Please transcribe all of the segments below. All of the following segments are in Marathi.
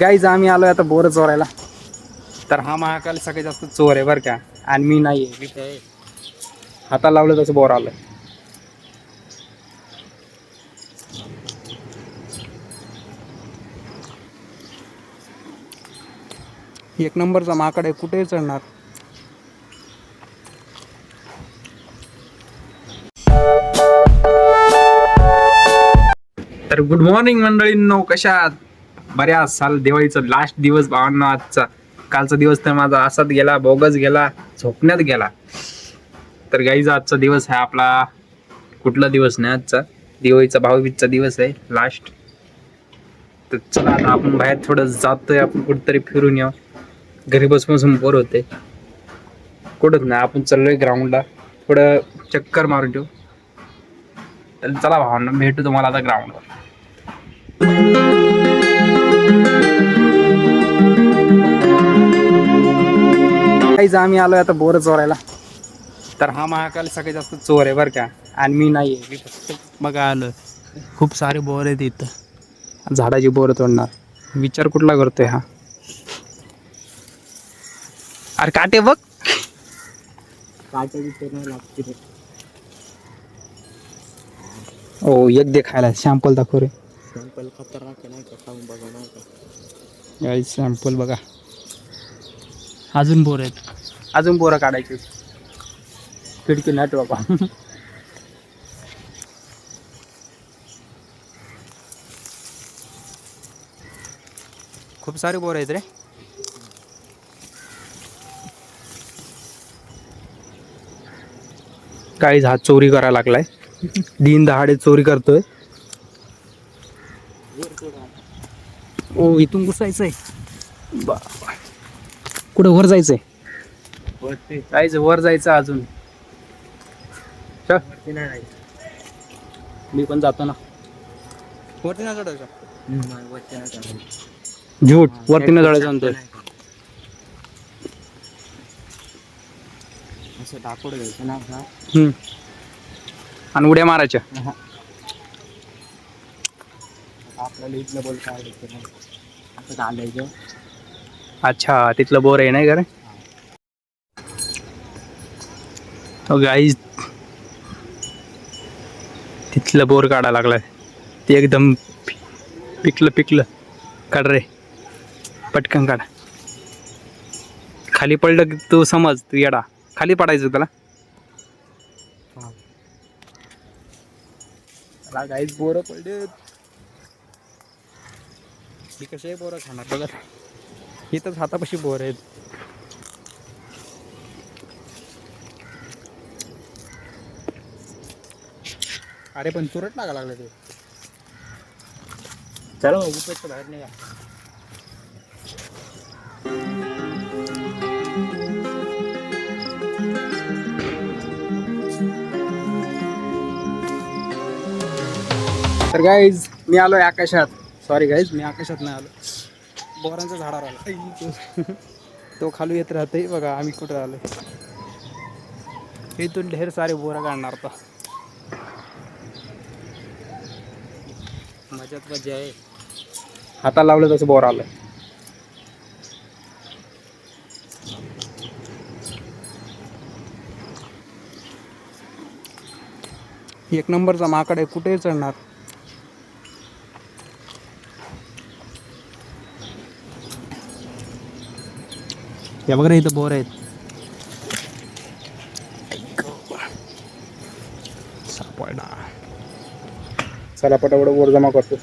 गाईज आम्ही आलोय आता बोर चोरायला. तर हा महाकाल सगळ्यात जास्त चोर आहे बरं का. आणि मी नाही आहे. हाताला लावलं तसं बोर आलं एक नंबरचा माकड आहे कुठे चढणार. तर गुड मॉर्निंग मंडळींनो कशात बऱ्याच साल दिवाळीचा लास्ट दिवस भावांना आजचा. कालचा दिवस तर माझा असाच गेला बोगस गेला झोपण्यात गेला. तर गाईचा आजचा दिवस आहे आपला कुठला दिवस नाही आजचा? दिवाळीचा भाऊबीजचा दिवस आहे लास्ट तर चला आता आपण बाहेर थोडं जातोय आपण कुठेतरी फिरून येऊ. घरी बसून बसून बोर होते कुठंच नाही आपण चाललोय ग्राउंडला थोडं चक्कर मारून ठेवू. तर चला भावांना भेटू तुम्हाला आता ग्राउंडवर काहीच आम्ही आलोय आता बोर चोरायला. तर हा महाकाल सगळ्यात जास्त चोर आहे बरं का? आणि मी नाही आहे मी फक्त बघा आलं खूप सारे बोर आहेत इथं. झाडाची बोर तोडणार. विचार कुठला करतोय हा? अरे काटे बघ. ओ एक दे खायला. शॅम्पल दाखव रे. सॅम्पल खतरनाक नाही का? बघा नाही का? गाईस सॅम्पल बघा. अजून बोर आहेत. अजून बोरं काढायची. खिडकी नाट बाबा. खूप सारे बोर आहेत रे. काही हात चोरी करायला लागलाय. दिन दहाडे चोरी करतोय. ओ इथून घुसायचंय. कुठं वर जायचंय? वरती. जायचं वर जायचं अजून. चल. वरती नाही जायचं. मी पण जातो ना. वरती नाही चढायचं? नाही वरती नाही चढायचं. झूट वरती न जायचं म्हणतोय? असं घ्यायचं ना हा. हम्म. आणि उड्या मारायच्या. आपल्याला इथलं बोल काय होतं नाही. असं घालायचं अच्छा तिथलं बोर आहे नाही का रे? गाईज तिथलं बोर काढा लागलाय. ते एकदम पिकलं पिकलं. काढ रे. पटकन काढ. खाली पडलं की तू समज तू येडा. खाली पडायचं त्याला त्याला गाईज बोरं पडले मी कसे बोरं खाणार बघा. इथंच हातापाशी बोर आहेत. अरे पण तुरट लागा लागलं ते. चला मग उपयोग बाहेर निघा. तर गाईज मी आलोय आकाशात. सॉरी गाईज मी आकाशात नाही आलो बोरांच्या झाडावर आलो तो खाली येत राहते बघा आम्ही कुठं आलो इथून ढेर सारे बोरं काढणार तो मजात मजा आहे. हाताला लावलं तसं बोर आलं एक नंबरचा माकड आहे कुठेही चढणार. या बघ रे इथं बोर आहेत. सापडा चला पटापट वर जमा करतो.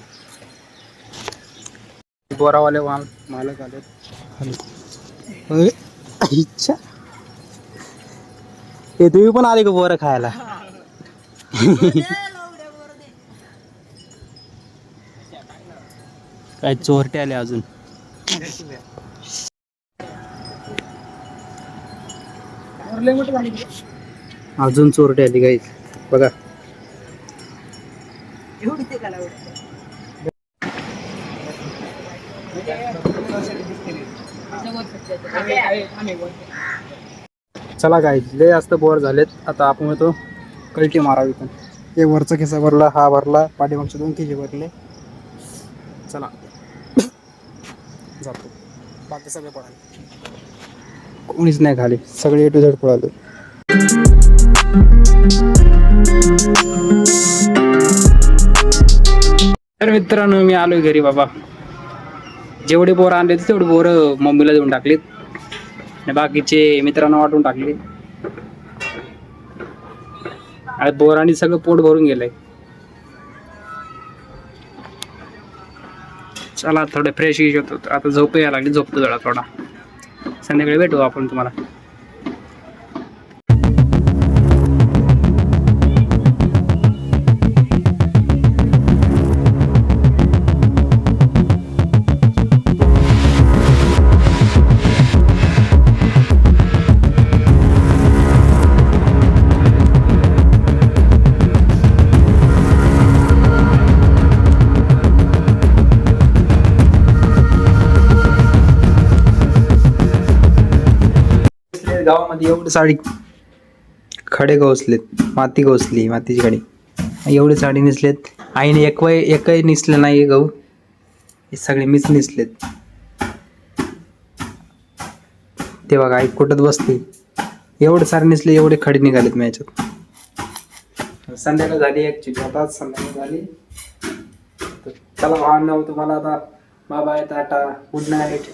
बोरावाले माल मालक आले. इच्छा. हे तुम्ही पण आले का बोरं खायला? काय चोरटे आले अजून? अजून चोरटे आली काही बघा. चला काय लय जास्त बोर झालेत. आता आपण येतो कल्टी मारावी पण. एक वरचा खिसा भरला हा भरला पाठीमागचे दोन खिसे भरले. चला. जातो. बाकी सगळे पळाले. कोणीच नाही खाली. सगळे ए टू झेड पळालो. तर मित्रांनो मी आलोय घरी बाबा. जेवढे बोरं आणले होते तेवढे बोरं मम्मीला देऊन टाकलीत. आणि बाकीचे मित्रांना वाटून टाकले. आणि बोरांनी सगळं पोट भरून गेलंय. चला थोडं फ्रेश होतो. आता झोप यायला लागली झोपतो जरा थोडा. संध्याकाळी भेटू आपण तुम्हाला. गावामध्ये एवढे साडी खडे गवसलेत माती गवसली मातीची गाडी एवढे साडी निसलेत. आईने एक एकही निसलं नाही गहू. हे सगळे मीच निसलेत. ते बघा आई कुठत बसते एवढे सारे निसले एवढे खडे निघालेत मॅचत संध्याकाळ झाली ऍक्च्युली आता संध्याकाळ झाली. तर चला भावना तुम्हाला आता बाबा बाय आता. Good night.